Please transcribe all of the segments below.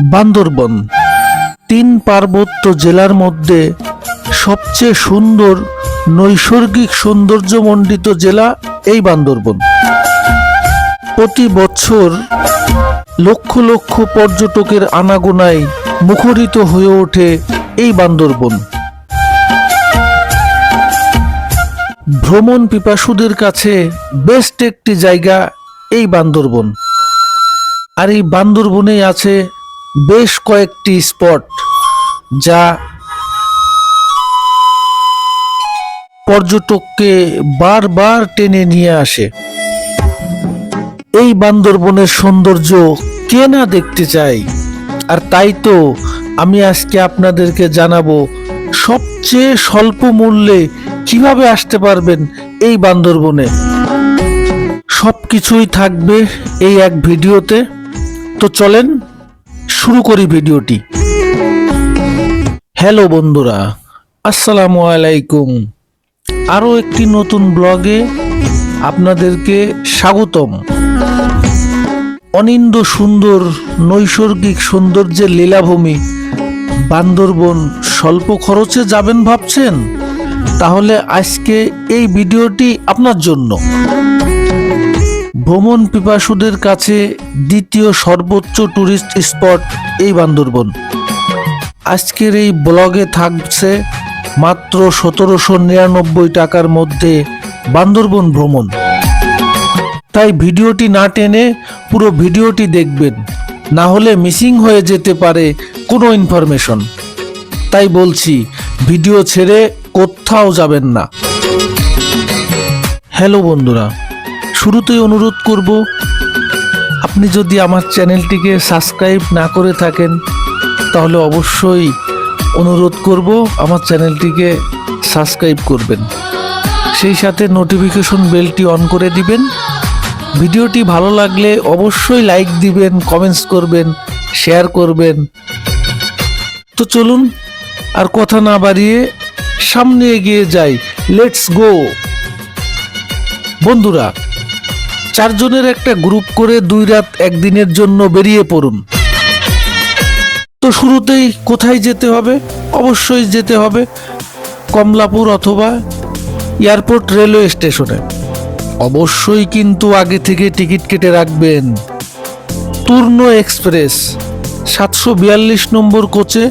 বান্দরবন, তিন পার্বত্য জেলার মধ্যে সবচেয়ে সুন্দর নৈসর্গিক সৌন্দর্যমণ্ডিত জেলা এই বান্দরবন। প্রতি বছর লক্ষ লক্ষ পর্যটকের আনাগোনায় মুখরিত হয়ে ওঠে এই বান্দরবন। ভ্রমণ পিপাসুদের কাছে বেস্ট একটি জায়গা এই বান্দরবন। আর এই বান্দরবনে আছে বেশ কয়েকটি স্পট যা পর্যটককে বারবার টেনে নিয়ে আসে। এই বান্দরবনের সৌন্দর্য কে না দেখতে চাই আর তাই তো আমি আজকে আপনাদেরকে জানাব সবচেয়ে স্বল্প মূল্যে কীভাবে আসতে পারবেন এই বান্দরবনে। সবকিছুই থাকবে এই এক ভিডিওতে। তো চলেন শুরু করি ভিডিওটি। হ্যালো বন্ধুরা, আসসালামু আলাইকুম। আরও একটি নতুন ব্লগে আপনাদেরকে স্বাগতম। অনিন্দ সুন্দর, নৈসর্গিক সৌন্দর্যের লীলাভূমি বান্দরবন স্বল্প খরচে যাবেন ভাবছেন? তাহলে আজকে এই ভিডিওটি আপনার জন্য। ভ্রমণ পিপাসুদের কাছে দ্বিতীয় সর্বোচ্চ টুরিস্ট স্পট এই বান্দরবন। আজকের এই ব্লগে থাকছে মাত্র সতেরোশো নিরানব্বই টাকার মধ্যে বান্দরবন ভ্রমণ। তাই ভিডিওটি না টেনে পুরো ভিডিওটি দেখবেন, না হলে মিসিং হয়ে যেতে পারে কোনো ইনফরমেশন তাই বলছি, ভিডিও ছেড়ে কোথাও যাবেন না। হ্যালো বন্ধুরা শুরুতেই অনুরোধ করব, আপনি যদি আমার চ্যানেলটিকে সাবস্ক্রাইব না করে থাকেন, তাহলে অবশ্যই অনুরোধ করব আমার চ্যানেলটিকে সাবস্ক্রাইব করবেন। সেই সাথে নোটিফিকেশন বেলটি অন করে দিবেন। ভিডিওটি ভালো লাগলে অবশ্যই লাইক দিবেন কমেন্টস করবেন শেয়ার করবেন। তো চলুন, আর কথা না বাড়িয়ে সামনে এগিয়ে যাই। লেটস গো বন্ধুরা চারজনের একটা গ্রুপ করে দুই রাত একদিনের জন্য বেরিয়ে পড়ুন। তো শুরুতেই কোথায় যেতে হবে? অবশ্যই যেতে হবে কমলাপুর অথবা এয়ারপোর্ট রেলওয়ে স্টেশনে। অবশ্যই কিন্তু আগে থেকে টিকিট কেটে রাখবেন। তুর্ন এক্সপ্রেস, সাতশো বিয়াল্লিশ নম্বর কোচে।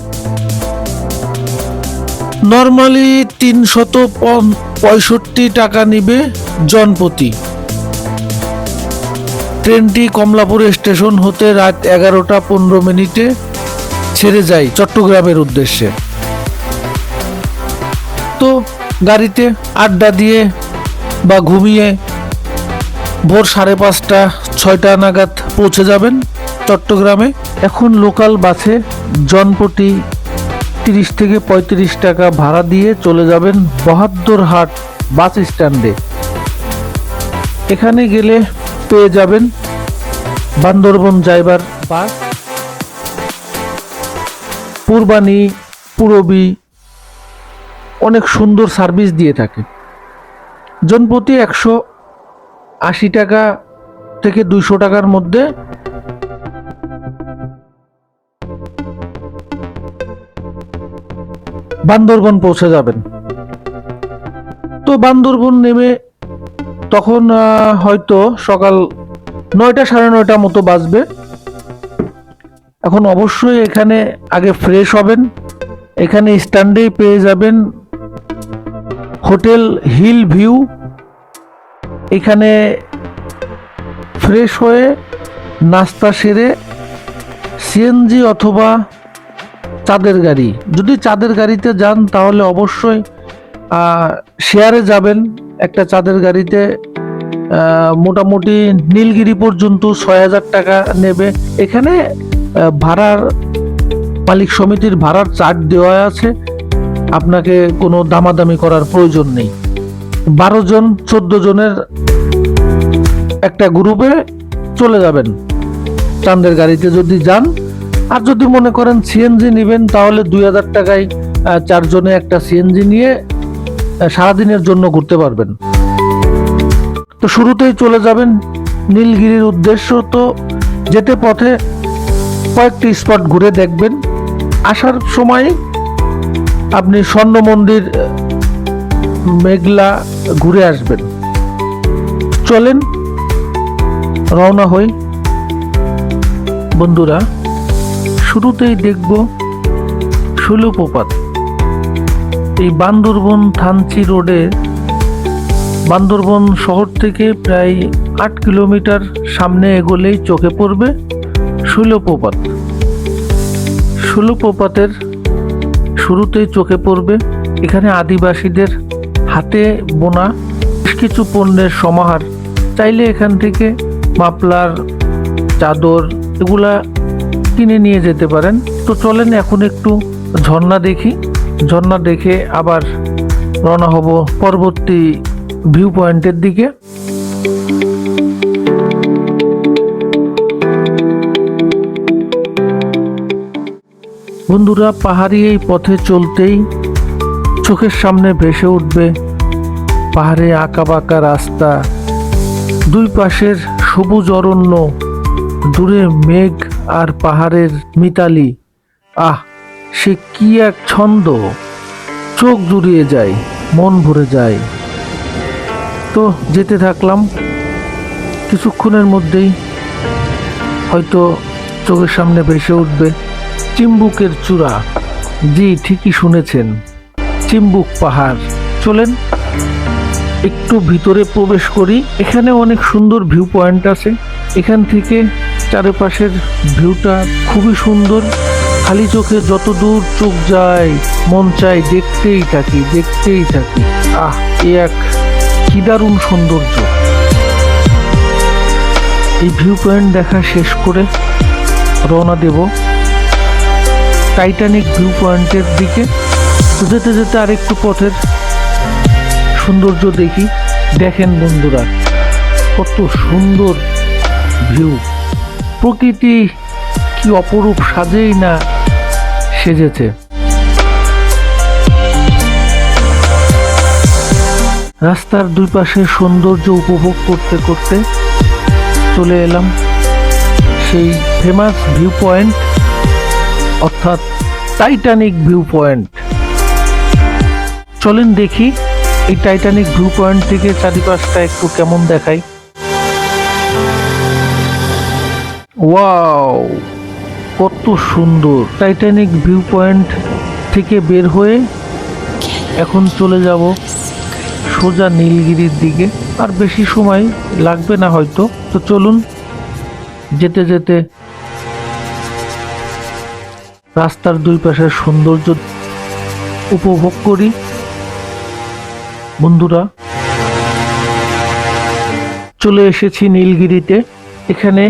নর্মালি তিনশত পঁয়ষট্টি টাকা নিবে জনপ্রতি ট্রেনটি কমলাপুর স্টেশন হতে রাত এগারোটা পনেরো মিনিটে ছেড়ে যায় চট্টগ্রামের উদ্দেশ্যে। তো গাড়িতে আড্ডা দিয়ে বা ঘুমিয়ে ভোর সাড়ে পাঁচটা, ছয়টা নাগাদ পৌঁছে যাবেন চট্টগ্রামে। এখন লোকাল বাসে জনপ্রতি তিরিশ থেকে পঁয়ত্রিশ টাকা ভাড়া দিয়ে চলে যাবেন বহাদ্দরহাট বাস স্ট্যান্ডে। এখানে গেলে পেয়ে যাবেন। বান্দরবন যাইবার বাস। পূর্বাণী পূরবী অনেক সুন্দর সার্ভিস দিয়ে থাকে। জনপ্রতি একশো আশি টাকা থেকে দুইশো টাকার মধ্যে বান্দরবন পৌঁছে যাবেন। তো বান্দরবন নেমে তখন হয়তো সকাল নয়টা সাড়ে নয়টা মতো বাজবে। এখন অবশ্যই এখানে আগে ফ্রেশ হবেন। এখানে স্ট্যান্ডেই পেয়ে যাবেন হোটেল হিল ভিউ। এখানে ফ্রেশ হয়ে নাস্তা সেরে সিএনজি অথবা চাঁদের গাড়ি। যদি চাঁদের গাড়িতে যান তাহলে অবশ্যই শেয়ারে যাবেন। একটা চাঁদের গাড়িতে মোটামুটি নীলগিরি পর্যন্ত ছয় হাজার টাকা নেবে। এখানে ভাড়ার, মালিক সমিতির ভাড়ার চার্ট দেওয়া আছে। আপনাকে কোনো দামাদামি করার প্রয়োজন নেই। বারো জন, চোদ্দ জনের একটা গ্রুপে চলে যাবেন। চাঁদের গাড়িতে যদি যান, আর যদি মনে করেন সিএনজি নেবেন, তাহলে দুই হাজার টাকায় চারজনে একটা সিএনজি নিয়ে সারাদিনের জন্য ঘুরতে পারবেন। তো শুরুতেই চলে যাবেন নীলগিরির উদ্দেশ্য তো যেতে পথে কয়েকটি স্পট ঘুরে দেখবেন। আসার সময় আপনি স্বর্ণ মন্দির, মেঘলা ঘুরে আসবেন। চলেন রওনা হই। বন্ধুরা, শুরুতেই দেখব শৈলপ্রপাত এই বান্দরবন থানচি রোডে বান্দরবন শহর থেকে প্রায় আট কিলোমিটার সামনে এগোলেই চোখে পড়বে শৈলপ্রপাত। শৈলপ্রপাতের শুরুতেই চোখে পড়বে এখানে আদিবাসীদের হাতে বোনা বেশ কিছু পণ্যের সমাহার। চাইলে এখান থেকে মাপলার চাদর এগুলা কিনে নিয়ে যেতে পারেন। তো চলেন এখন একটু ঝর্ণা দেখি। ঝর্ণা দেখে আবার রওনা হব পরবর্তী ভিউ পয়েন্টের দিকে। বন্ধুরা, পাহাড়ি এই পথে চলতেই চোখের সামনে ভেসে উঠবে পাহাড়ে আঁকা বাঁকা রাস্তা। দুই পাশের সবুজ অরণ্য, দূরে মেঘ আর পাহাড়ের মিতালি। আহ! সে কি এক ছন্দ? চোখ জুড়িয়ে যায়, মন ভরে যায়। তো যেতে থাকলাম। কিছুক্ষণের মধ্যেই হয়তো চোখের সামনে ভেসে উঠবে চিম্বুকের চূড়া। জি, ঠিকই শুনেছেন, চিম্বুক পাহাড়। চলেন, একটু ভিতরে প্রবেশ করি। এখানে অনেক সুন্দর ভিউ পয়েন্ট আছে। এখান থেকে চারপাশের ভিউটা খুবই সুন্দর। খালি চোখে যত দূর চোখ যায়, মন চায় দেখতেই থাকি দেখতেই থাকি। আহ, এ এক কি দারুণ সৌন্দর্য। এই ভিউ পয়েন্ট দেখা শেষ করে রওনা দেব টাইটানিক ভিউ পয়েন্টের দিকে। যেতে যেতে আরেকটু পথের সৌন্দর্য দেখি। দেখেন বন্ধুরা, কত সুন্দর ভিউ প্রকৃতি কি অপরূপ, সাজেই না সেজেছে। রাস্তার দুই পাশে সৌন্দর্য উপভোগ করতে করতে চলে এলাম সেই ফেমাস ভিউ পয়েন্ট অর্থাৎ টাইটানিক ভিউ পয়েন্ট চলেন দেখি এই টাইটানিক ভিউ পয়েন্ট থেকে চারিপাশটা একটু কেমন দেখাই ওয়াও কত সুন্দর। টাইটানিক ভিউ পয়েন্ট থেকে বের হয়ে এখন চলে যাব সোজা নীলগিরির দিকে। আর বেশি সময় লাগবে না হয়তো। তো চলুন যেতে যেতে রাস্তার দুই পাশের সৌন্দর্য উপভোগ করি। বন্ধুরা, চলে এসেছি নীলগিরিতে। এখানে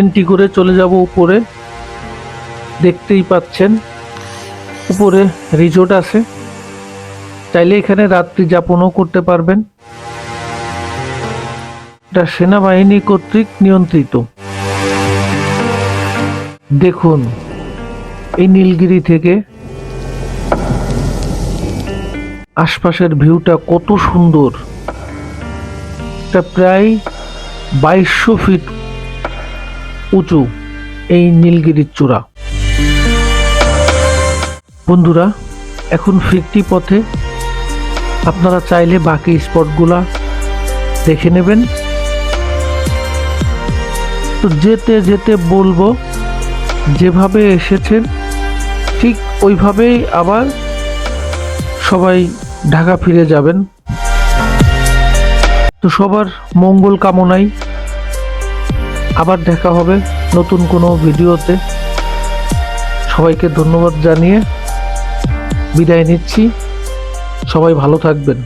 এন্ট্রি করে চলে যাব উপরে। দেখতেই পাচ্ছেন, উপরে রিজোর্ট আছে। চাইলে এখানে রাত্রি যাপনও করতে পারবেন। এটা সেনাবাহিনী কর্তৃক নিয়ন্ত্রিত। দেখুন, এই নীলগিরি থেকে আশপাশের ভিউটা কত সুন্দর। এটা প্রায় বাইশশো ফিট উঁচু, এই নীলগিরির চূড়া। বন্ধুরা, এখন ফিরতি পথে আপনারা চাইলে বাকি স্পটগুলা দেখে নেবেন। তো যেতে যেতে বলব, যেভাবে এসেছেন, ঠিক ওইভাবেই আবার সবাই ঢাকা ফিরে যাবেন। তো সবার মঙ্গল কামনাই। আবার দেখা হবে নতুন কোনো ভিডিওতে। সবাইকে ধন্যবাদ জানিয়ে বিদায় নিচ্ছি। সবাই ভালো থাকবেন।